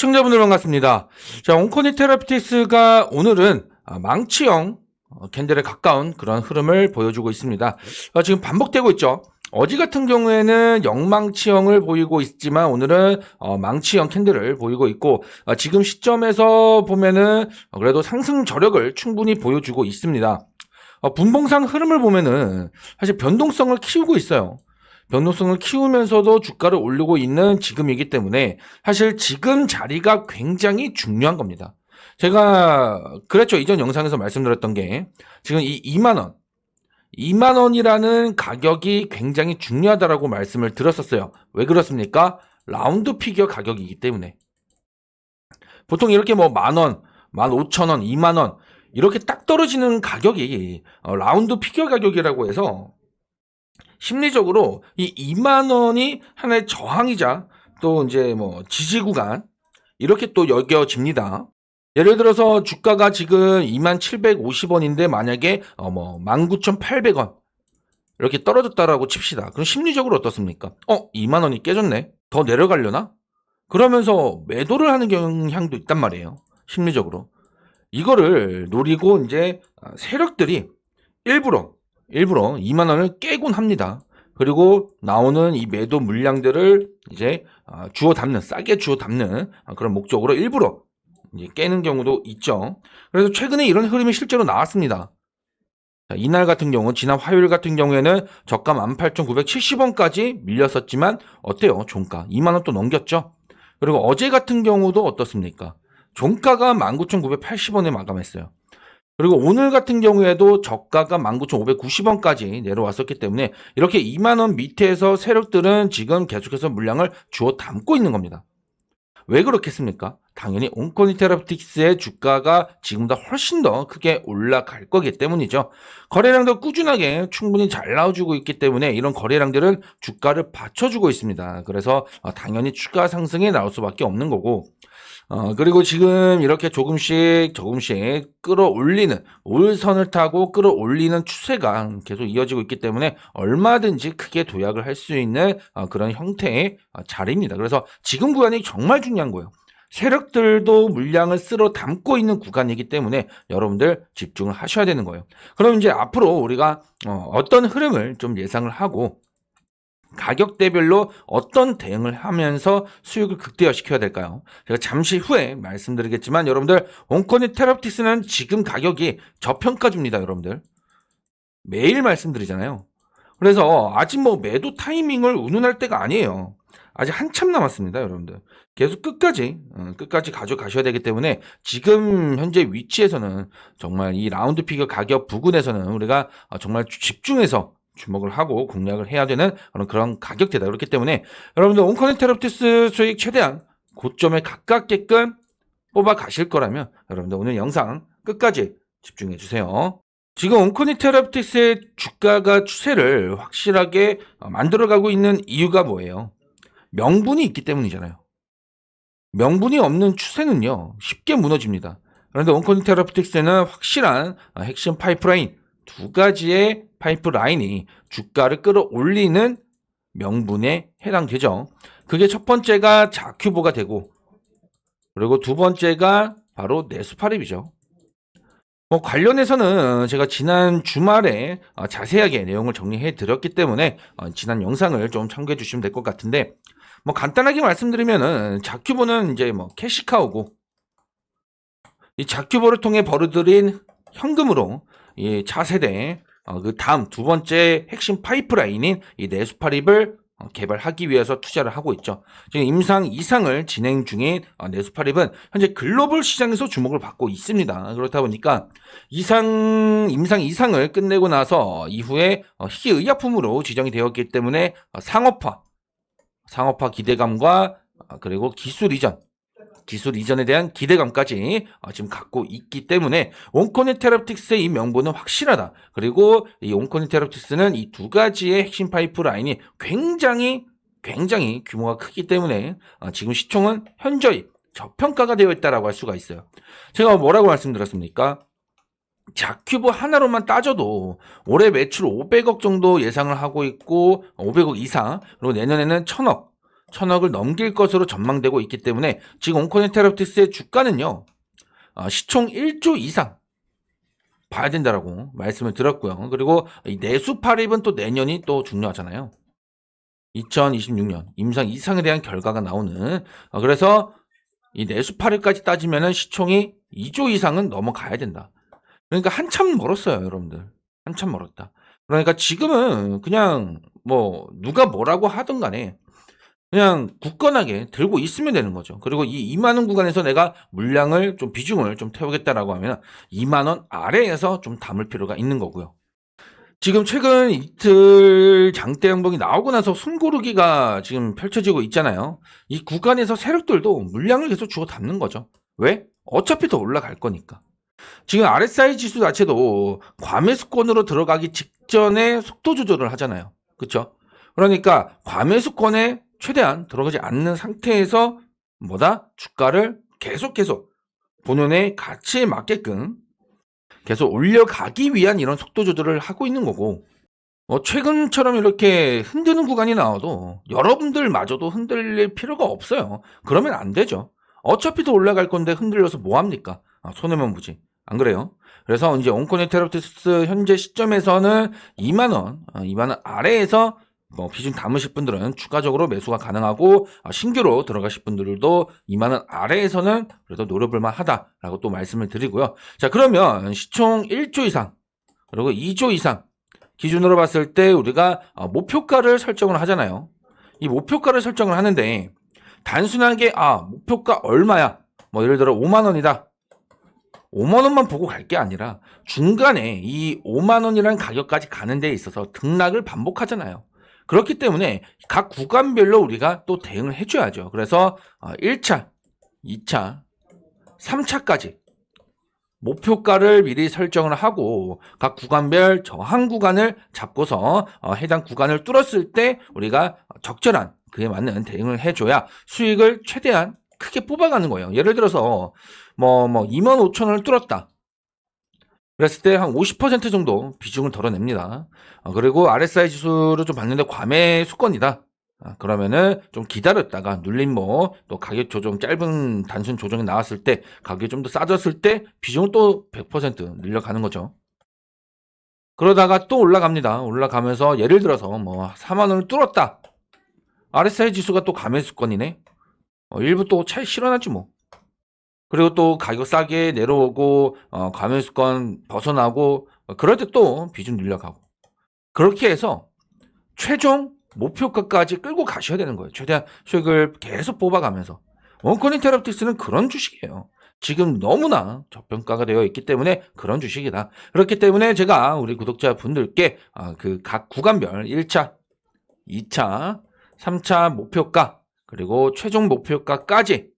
시청자분들 반갑습니다. 자, 온코니 테라피티스가 오늘은 아, 망치형 어, 캔들에 가까운 그런 흐름을 보여주고 있습니다. 어, 지금 반복되고 있죠. 어제 같은 경우에는 영망치형을 보이고 있지만 오늘은 어, 망치형 캔들을 보이고 있고 어, 지금 시점에서 보면은 어, 그래도 상승 저력을 충분히 보여주고 있습니다. 어, 분봉상 흐름을 보면은 사실 변동성을 키우고 있어요. 변동성을 키우면서도 주가를 올리고 있는 지금이기 때문에 사실 지금 자리가 굉장히 중요한 겁니다. 제가 그랬죠. 이전 영상에서 말씀드렸던 게 지금 이 2만 원 2만 원이라는 가격이 굉장히 중요하다라고 말씀을 드렸었어요. 왜 그렇습니까? 라운드 피겨 가격이기 때문에. 보통 이렇게 뭐 만 원, 만 오천 원, 2만 원 이렇게 딱 떨어지는 가격이 어, 라운드 피겨 가격이라고 해서 심리적으로 이 2만 원이 하나의 저항이자 또 이제 뭐 지지 구간 이렇게 또 여겨집니다. 예를 들어서 주가가 지금 2750원인데 만약에 어뭐 19800원 이렇게 떨어졌다라고 칩시다. 그럼 심리적으로 어떻습니까? 어, 2만 원이 깨졌네. 더 내려가려나? 그러면서 매도를 하는 경향도 있단 말이에요. 심리적으로. 이거를 노리고 이제 세력들이 일부러 일부러 2만 원을 깨곤 합니다. 그리고 나오는 이 매도 물량들을 이제 아, 주워 담는 싸게 주워 담는 아, 그런 목적으로 일부러 깨는 경우도 있죠. 그래서 최근에 이런 흐름이 실제로 나왔습니다. 자, 이날 같은 경우 지난 화요일 같은 경우에는 저가 18,970원까지 밀렸었지만 어때요? 종가 2만 원 또 넘겼죠. 그리고 어제 같은 경우도 어떻습니까? 종가가 19,980원에 마감했어요. 그리고 오늘 같은 경우에도 저가가 19,590원까지 내려왔었기 때문에 이렇게 2만원 밑에서 세력들은 지금 계속해서 물량을 주워 담고 있는 겁니다. 왜 그렇겠습니까? 당연히 온코니 테라피틱스의 주가가 지금보다 훨씬 더 크게 올라갈 거기 때문이죠. 거래량도 꾸준하게 충분히 잘 나와주고 있기 때문에 이런 거래량들은 주가를 받쳐주고 있습니다. 그래서 어, 당연히 추가 상승에 나올 수밖에 없는 거고 어, 그리고 지금 이렇게 조금씩 조금씩 끌어올리는, 올선을 타고 끌어올리는 추세가 계속 이어지고 있기 때문에 얼마든지 크게 도약을 할 수 있는 어, 그런 형태의 어, 자리입니다. 그래서 지금 구간이 정말 중요한 거예요. 세력들도 물량을 쓸어 담고 있는 구간이기 때문에 여러분들 집중을 하셔야 되는 거예요. 그럼 이제 앞으로 우리가 어, 어떤 흐름을 좀 예상을 하고 가격대별로 어떤 대응을 하면서 수익을 극대화시켜야 될까요? 제가 잠시 후에 말씀드리겠지만 여러분들 온코니 테라피틱스는 지금 가격이 저평가줍니다 여러분들. 매일 말씀드리잖아요. 그래서 아직 뭐 매도 타이밍을 운운할 때가 아니에요. 아직 한참 남았습니다 여러분들. 계속 끝까지 어, 끝까지 가져가셔야 되기 때문에 지금 현재 위치에서는 정말 이 라운드 피겨 가격 부근에서는 우리가 어, 정말 집중해서 주목을 하고 공략을 해야 되는 그런, 그런 가격대다. 그렇기 때문에 여러분들 온커넥 테라피스 수익 최대한 고점에 가깝게끔 뽑아 가실 거라면 여러분들 오늘 영상 끝까지 집중해 주세요. 지금 온코니 테라피틱스의 주가가 추세를 확실하게 만들어가고 있는 이유가 뭐예요? 명분이 있기 때문이잖아요. 명분이 없는 추세는요 쉽게 무너집니다. 그런데 온코니 테라피틱스는 확실한 핵심 파이프라인 두 가지의 파이프라인이 주가를 끌어올리는 명분에 해당되죠. 그게 첫 번째가 자큐보가 되고 그리고 두 번째가 바로 네스파립이죠. 뭐 관련해서는 제가 지난 주말에 어, 자세하게 내용을 정리해 드렸기 때문에 어, 지난 영상을 좀 참고해 주시면 될 것 같은데 뭐 간단하게 말씀드리면은 자큐보는 이제 뭐 캐시카우고 이 자큐보를 통해 벌어들인 현금으로 이 차세대 어, 그 다음 두 번째 핵심 파이프라인인 이 네스파립을 어, 개발하기 위해서 투자를 하고 있죠. 지금 임상 이상을 진행 중인 어, 네스파립은 현재 글로벌 시장에서 주목을 받고 있습니다. 그렇다 보니까 이상 임상 이상을 끝내고 나서 이후에 어, 희귀 의약품으로 지정이 되었기 때문에 어, 상업화 상업화 기대감과 어, 그리고 기술 이전 기술 이전에 대한 기대감까지 어, 지금 갖고 있기 때문에 온코니 테라픽스의 이 명분은 확실하다. 그리고 이 온코니 테라픽스는 이 두 가지의 핵심 파이프라인이 굉장히 굉장히 규모가 크기 때문에 어, 지금 시총은 현저히 저평가가 되어 있다라고 할 수가 있어요. 제가 뭐라고 말씀드렸습니까? 자큐브 하나로만 따져도 올해 매출 500억 정도 예상을 하고 있고 500억 이상 그리고 내년에는 1000억 천억을 넘길 것으로 전망되고 있기 때문에 지금 온코니 테라피틱스의 주가는요. 어, 시총 1조 이상 봐야 된다라고 말씀을 드렸고요. 그리고 이 내수 팔입은 또 내년이 또 중요하잖아요. 2026년 임상 이상에 대한 결과가 나오는 어, 그래서 이 내수 팔입까지 따지면은 시총이 2조 이상은 넘어가야 된다. 그러니까 한참 멀었어요, 여러분들. 한참 멀었다. 그러니까 지금은 그냥 뭐 누가 뭐라고 하든 간에 그냥 굳건하게 들고 있으면 되는 거죠. 그리고 이 2만 원 구간에서 내가 물량을 좀 비중을 좀 태우겠다라고 하면 2만 원 아래에서 좀 담을 필요가 있는 거고요. 지금 최근 이틀 장대 양봉이 나오고 나서 숨고르기가 지금 펼쳐지고 있잖아요. 이 구간에서 세력들도 물량을 계속 주고 담는 거죠. 왜? 어차피 더 올라갈 거니까. 지금 RSI 지수 자체도 과매수권으로 들어가기 직전에 속도 조절을 하잖아요. 그렇죠? 그러니까 과매수권에 최대한 들어가지 않는 상태에서 뭐다? 주가를 계속 계속 본연의 가치에 맞게끔 계속 올려가기 위한 이런 속도 조절을 하고 있는 거고 어, 최근처럼 이렇게 흔드는 구간이 나와도 여러분들마저도 흔들릴 필요가 없어요. 그러면 안 되죠. 어차피 더 올라갈 건데 흔들려서 뭐 합니까? 아, 손해만 보지. 안 그래요? 그래서 이제 온코네 테라피스 현재 시점에서는 2만 원, 2만 원 아래에서 뭐 비중 담으실 분들은 추가적으로 매수가 가능하고 아, 신규로 들어가실 분들도 2만 원 아래에서는 그래도 노려볼 만 하다라고 또 말씀을 드리고요. 자 그러면 시총 1조 이상 그리고 2조 이상 기준으로 봤을 때 우리가 어, 목표가를 설정을 하잖아요. 이 목표가를 설정을 하는데 단순하게 아 목표가 얼마야? 뭐 예를 들어 5만 원이다. 5만 원만 보고 갈 게 아니라 중간에 이 5만 원이라는 가격까지 가는 데 있어서 등락을 반복하잖아요. 그렇기 때문에 각 구간별로 우리가 또 대응을 해줘야죠. 그래서 1차, 2차, 3차까지 목표가를 미리 설정을 하고 각 구간별 저항 구간을 잡고서 어, 해당 구간을 뚫었을 때 우리가 적절한 그에 맞는 대응을 해줘야 수익을 최대한 크게 뽑아가는 거예요. 예를 들어서 뭐, 뭐 2만 5천 원을 뚫었다. 그랬을 때 한 50% 정도 비중을 덜어냅니다. 어, 그리고 RSI 지수를 좀 봤는데 과매 수권이다. 아, 그러면은 좀 기다렸다가 눌림 뭐또 가격 조정 짧은 단순 조정이 나왔을 때 가격이 좀 더 싸졌을 때 비중을 또 100% 늘려가는 거죠. 그러다가 또 올라갑니다. 올라가면서 예를 들어서 뭐 4만 원을 뚫었다. RSI 지수가 또 감매수권이네. 어, 일부 또 차이 실어나지 뭐. 그리고 또 가격 싸게 내려오고 어, 감매수권 벗어나고 어, 그럴 때 또 비중 늘려가고 그렇게 해서 최종 목표가까지 끌고 가셔야 되는 거예요. 최대한 수익을 계속 뽑아가면서 원코인 테라피틱스는 그런 주식이에요. 지금 너무나 저평가가 되어 있기 때문에 그런 주식이다. 그렇기 때문에 제가 우리 구독자분들께 아, 그각 구간별 1차, 2차, 3차 목표가 그리고 최종 목표가까지 아,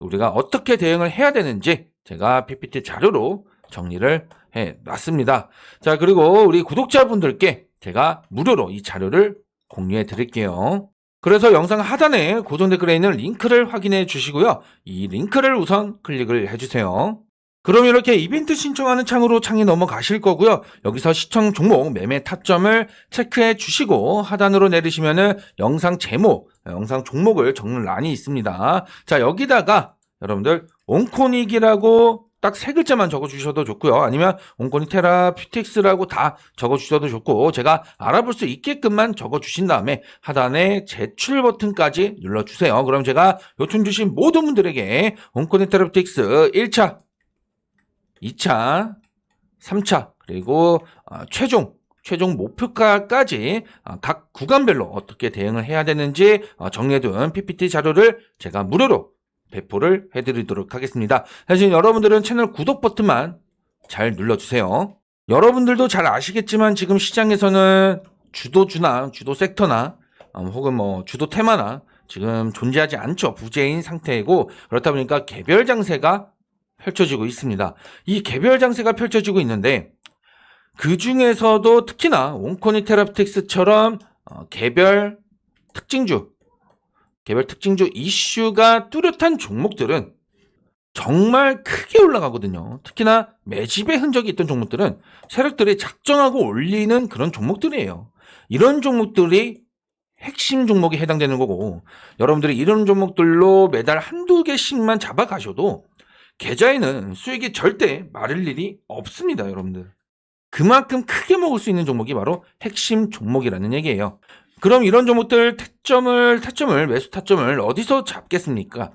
우리가 어떻게 대응을 해야 되는지 제가 PPT 자료로 정리를 해 놨습니다. 자, 그리고 우리 구독자분들께 제가 무료로 이 자료를 공유해 드릴게요. 그래서 영상 하단에 고정 댓글에 있는 링크를 확인해 주시고요. 이 링크를 우선 클릭을 해 주세요. 그럼 이렇게 이벤트 신청하는 창으로 창이 넘어가실 거고요. 여기서 시청 종목 매매 타점을 체크해 주시고 하단으로 내리시면은 영상 제목, 영상 종목을 적는 란이 있습니다. 자, 여기다가 여러분들 온코닉이라고 딱 세 글자만 적어 주셔도 좋고요. 아니면 온코닉 테라피틱스라고 다 적어 주셔도 좋고 제가 알아볼 수 있게끔만 적어 주신 다음에 하단에 제출 버튼까지 눌러 주세요. 그럼 제가 요청 주신 모든 분들에게 온코닉 테라피틱스 1차 2차, 3차, 그리고 어, 최종, 최종 목표가까지 어, 각 구간별로 어떻게 대응을 해야 되는지 어, 정리해둔 PPT 자료를 제가 무료로 배포를 해드리도록 하겠습니다. 사실 여러분들은 채널 구독 버튼만 잘 눌러주세요. 여러분들도 잘 아시겠지만 지금 시장에서는 주도주나 주도 섹터나 음, 혹은 뭐 주도 테마나 지금 존재하지 않죠. 부재인 상태이고 그렇다 보니까 개별 장세가 펼쳐지고 있습니다. 이 개별 장세가 펼쳐지고 있는데 그 중에서도 특히나 온코니 테라피틱스처럼 어, 개별 특징주, 개별 특징주 이슈가 뚜렷한 종목들은 정말 크게 올라가거든요. 특히나 매집의 흔적이 있던 종목들은 세력들이 작정하고 올리는 그런 종목들이에요. 이런 종목들이 핵심 종목에 해당되는 거고 여러분들이 이런 종목들로 매달 한두 개씩만 잡아가셔도 계좌에는 수익이 절대 마를 일이 없습니다, 여러분들. 그만큼 크게 먹을 수 있는 종목이 바로 핵심 종목이라는 얘기예요. 그럼 이런 종목들 타점을 타점을 매수 타점을 어디서 잡겠습니까?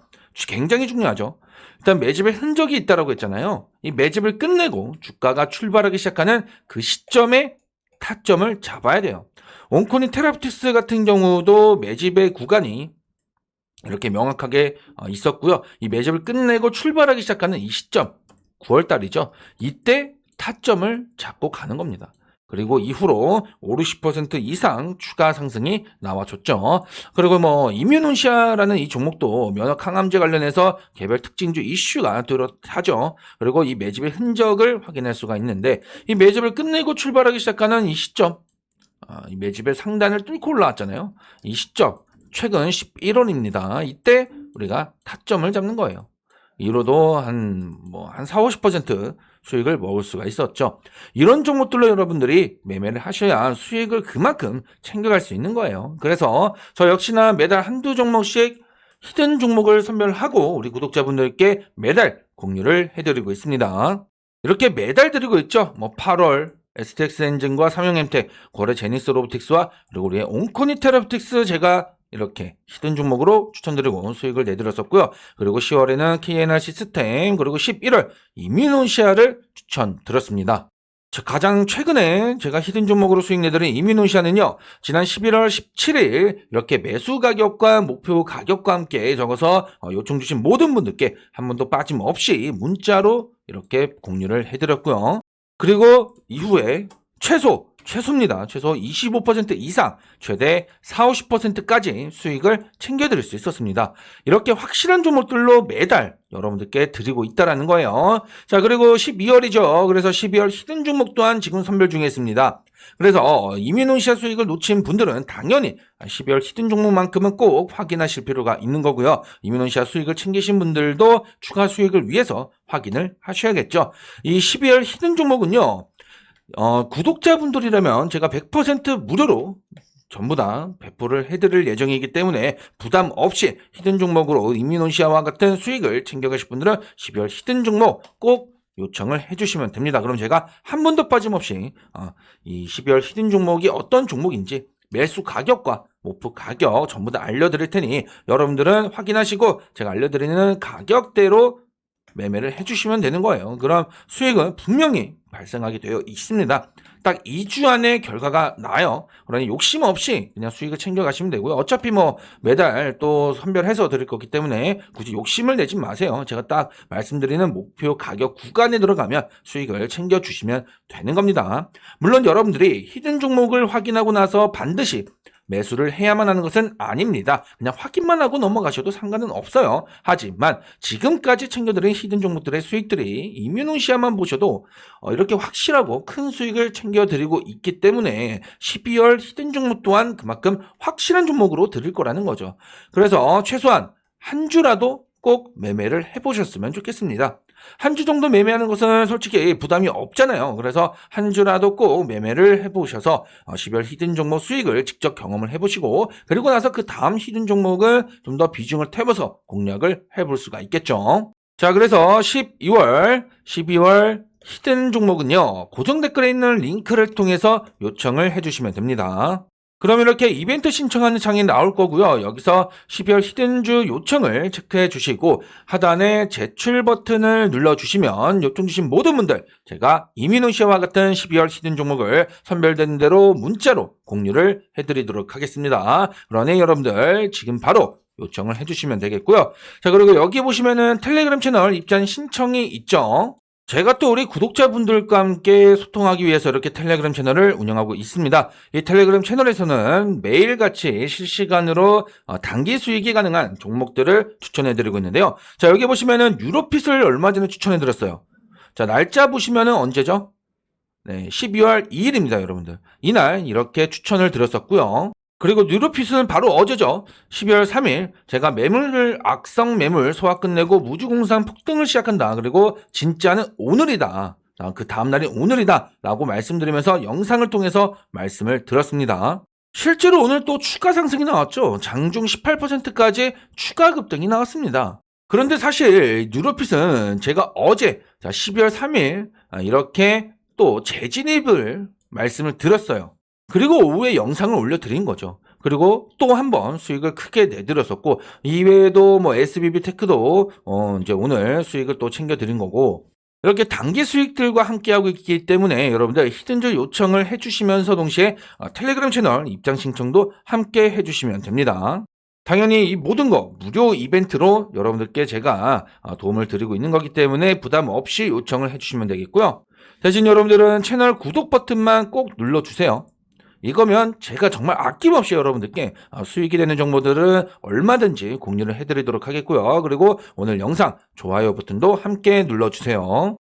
굉장히 중요하죠. 일단 매집의 흔적이 있다라고 했잖아요. 이 매집을 끝내고 주가가 출발하기 시작하는 그 시점에 타점을 잡아야 돼요. 온코니 테라피티스 같은 경우도 매집의 구간이 이렇게 명확하게 어, 있었고요. 이 매집을 끝내고 출발하기 시작하는 이 시점, 9월 달이죠. 이때 타점을 잡고 가는 겁니다. 그리고 이후로 5, 60% 이상 추가 상승이 나와줬죠. 그리고 뭐 이뮤논시아라는 이 종목도 면역 항암제 관련해서 개별 특징주 이슈가 뚜렷하죠. 그리고 이 매집의 흔적을 확인할 수가 있는데 이 매집을 끝내고 출발하기 시작하는 이 시점, 아, 이 매집의 상단을 뚫고 올라왔잖아요. 이 시점 최근 11월입니다. 이때 우리가 타점을 잡는 거예요. 이로도 한, 뭐, 한 4, 50% 수익을 먹을 수가 있었죠. 이런 종목들로 여러분들이 매매를 하셔야 수익을 그만큼 챙겨갈 수 있는 거예요. 그래서 저 역시나 매달 한두 종목씩 히든 종목을 선별하고 우리 구독자분들께 매달 공유를 해드리고 있습니다. 이렇게 매달 드리고 있죠. 뭐 8월 STX 엔진과 삼용엠텍, 거래 제니스 로보틱스와 그리고 우리의 온코니 테라피틱스 제가 이렇게 히든 종목으로 추천드리고 수익을 내드렸었고요. 그리고 10월에는 KNR 시스템, 그리고 11월 이민온시아를 추천드렸습니다. 자, 가장 최근에 제가 히든 종목으로 수익 내드린 이민온시아는요, 지난 11월 17일 이렇게 매수 가격과 목표 가격과 함께 적어서 어, 요청 주신 모든 분들께 한 번도 빠짐없이 문자로 이렇게 공유를 해드렸고요. 그리고 이후에 최소 최소입니다. 최소 25% 이상, 최대 4, 50%까지 수익을 챙겨드릴 수 있었습니다. 이렇게 확실한 종목들로 매달 여러분들께 드리고 있다라는 거예요. 자, 그리고 12월이죠. 그래서 12월 히든 종목 또한 지금 선별 중에 있습니다. 그래서 이민온시아 수익을 놓친 분들은 당연히 12월 히든 종목만큼은 꼭 확인하실 필요가 있는 거고요. 이민온시아 수익을 챙기신 분들도 추가 수익을 위해서 확인을 하셔야겠죠. 이 12월 히든 종목은요. 어, 구독자분들이라면 제가 100% 무료로 전부 다 배포를 해드릴 예정이기 때문에 부담 없이 히든 종목으로 이민온시아와 같은 수익을 챙겨가실 분들은 12월 히든 종목 꼭 요청을 해주시면 됩니다. 그럼 제가 한 번도 빠짐없이 어, 이 12월 히든 종목이 어떤 종목인지 매수 가격과 목표 가격 전부 다 알려드릴 테니 여러분들은 확인하시고 제가 알려드리는 가격대로 매매를 해주시면 되는 거예요. 그럼 수익은 분명히 발생하게 되어 있습니다. 딱 2주 안에 결과가 나요. 그러니 욕심 없이 그냥 수익을 챙겨가시면 되고요. 어차피 뭐 매달 또 선별해서 드릴 거기 때문에 굳이 욕심을 내지 마세요. 제가 딱 말씀드리는 목표 가격 구간에 들어가면 수익을 챙겨주시면 되는 겁니다. 물론 여러분들이 히든 종목을 확인하고 나서 반드시 매수를 해야만 하는 것은 아닙니다. 그냥 확인만 하고 넘어가셔도 상관은 없어요. 하지만 지금까지 챙겨드린 히든 종목들의 수익들이 이뮤노시아만 보셔도 어, 이렇게 확실하고 큰 수익을 챙겨드리고 있기 때문에 12월 히든 종목 또한 그만큼 확실한 종목으로 드릴 거라는 거죠. 그래서 최소한 한 주라도 꼭 매매를 해보셨으면 좋겠습니다. 한 주 정도 매매하는 것은 솔직히 부담이 없잖아요. 그래서 한 주라도 꼭 매매를 해보셔서 12월 히든 종목 수익을 직접 경험을 해보시고 그리고 나서 그 다음 히든 종목을 좀 더 비중을 태워서 공략을 해볼 수가 있겠죠. 자, 그래서 12월, 12월 히든 종목은요, 고정 댓글에 있는 링크를 통해서 요청을 해주시면 됩니다. 그럼 이렇게 이벤트 신청하는 창이 나올 거고요. 여기서 12월 히든주 요청을 체크해 주시고 하단에 제출 버튼을 눌러 주시면 요청 주신 모든 분들 제가 이민호 씨와 같은 12월 히든 종목을 선별된 대로 문자로 공유를 해드리도록 하겠습니다. 그러니 여러분들 지금 바로 요청을 해주시면 되겠고요. 자 그리고 여기 보시면은 텔레그램 채널 입장 신청이 있죠. 제가 또 우리 구독자분들과 함께 소통하기 위해서 이렇게 텔레그램 채널을 운영하고 있습니다. 이 텔레그램 채널에서는 매일같이 실시간으로 어, 단기 수익이 가능한 종목들을 추천해드리고 있는데요. 자, 여기 보시면은 유로핏을 얼마 전에 추천해드렸어요. 자, 날짜 보시면은 언제죠? 네, 12월 2일입니다, 여러분들. 이날 이렇게 추천을 드렸었고요. 그리고 뉴로핏은 바로 어제죠. 12월 3일 제가 매물을 악성 매물 소화 끝내고 무주공산 폭등을 시작한다. 그리고 진짜는 오늘이다. 그 다음 날이 오늘이다. 라고 말씀드리면서 영상을 통해서 말씀을 드렸습니다. 실제로 오늘 또 추가 상승이 나왔죠. 장중 18%까지 추가 급등이 나왔습니다. 그런데 사실 뉴로핏은 제가 어제 자 12월 3일 아, 이렇게 또 재진입을 말씀을 드렸어요. 그리고 오후에 영상을 올려드린 거죠. 그리고 또 한 번 수익을 크게 내드렸었고 이외에도 뭐 SBB 테크도 어 이제 오늘 수익을 또 챙겨드린 거고 이렇게 단기 수익들과 함께하고 있기 때문에 여러분들 히든즈 요청을 해주시면서 동시에 어, 텔레그램 채널 입장 신청도 함께 해주시면 됩니다. 당연히 이 모든 거 무료 이벤트로 여러분들께 제가 어, 도움을 드리고 있는 거기 때문에 부담 없이 요청을 해주시면 되겠고요. 대신 여러분들은 채널 구독 버튼만 꼭 눌러주세요. 이거면 제가 정말 아낌없이 여러분들께 어, 수익이 되는 정보들을 얼마든지 공유를 해드리도록 하겠고요. 그리고 오늘 영상 좋아요 버튼도 함께 눌러주세요.